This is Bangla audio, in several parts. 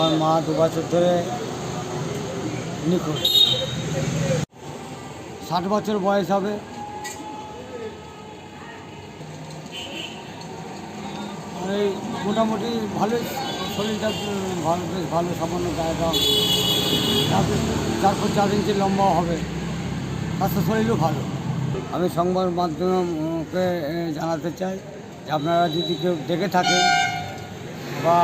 আমার মা দু বছর ধরে নিখোঁজ। ষাট বছর বয়স হবে। এই মোটামুটি ভালোই শরীরটা, ভালো, বেশ ভালো সামান্য গায়ে রং তারপর চার ফুট চার ইঞ্চি লম্বাও হবে। স্বাস্থ্য শরীরও ভালো। আমি সংবাদ মাধ্যমকে জানাতে চাই যে আপনারা যদি কেউ দেখে থাকেন বা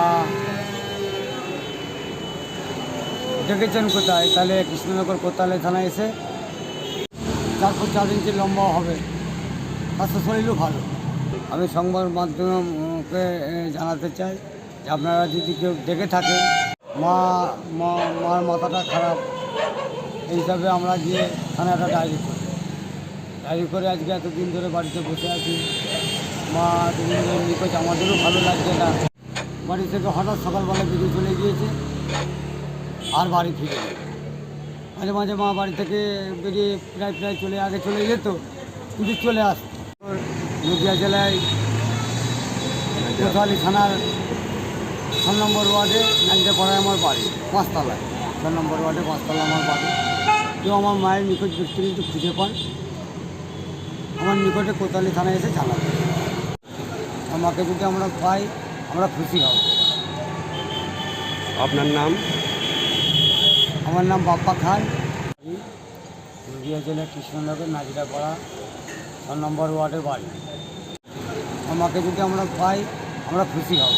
দেখেছেন কোথায়? তাহলে কৃষ্ণনগর কোতালে থানায় এসে চার ফুট চার ইঞ্চি লম্বা হবে। স্বাস্থ্য শরীরও ভালো। আমি সংবাদ মাধ্যমকে জানাতে চাই যে আপনারা যদি কেউ দেখে থাকেন, মা মা, মার মাথাটা খারাপ, এই হিসাবে আমরা গিয়ে থানায় একটা ডায়েরি করি। ডায়েরি করে আজকে এতদিন ধরে বাড়িতে বসে আছি। মা, দুদিন ধরে নিখোঁজ। আমাদেরও ভালো লাগছে না। বাড়ি থেকে হঠাৎ সকালবেলা বেরিয়ে চলে গিয়েছে। আর বাড়ি ফিরে। মাঝে মাঝে মা বাড়ি থেকে বেরিয়ে প্রায় প্রায় চলে আগে চলে যেত, কিন্তু চলে আসতো। নদিয়া জেলায় কোতোয়ালি থানার ছ নম্বর ওয়ার্ডে নাইনটে পাড়ায় আমার বাড়ি, পাঁচতলায়। ছ নম্বর ওয়ার্ডে পাঁচতলা আমার বাড়ি। কেউ আমার মায়ের নিকট ব্যক্তি কিন্তু খুঁজে পান। আমার নিকটে কোতালি থানায় এসে জানাবে আমাকে যদি আমরা পাই, আমরা খুশি হব। আপনার নাম? আমার নাম বাপ্পা খান। পুরুলিয়া জেলার কৃষ্ণনগর নাজিরাপাড়া ছ নম্বর ওয়ার্ডের বাড়ি। আমাকে যদি আমরা পাই আমরা খুশি হব।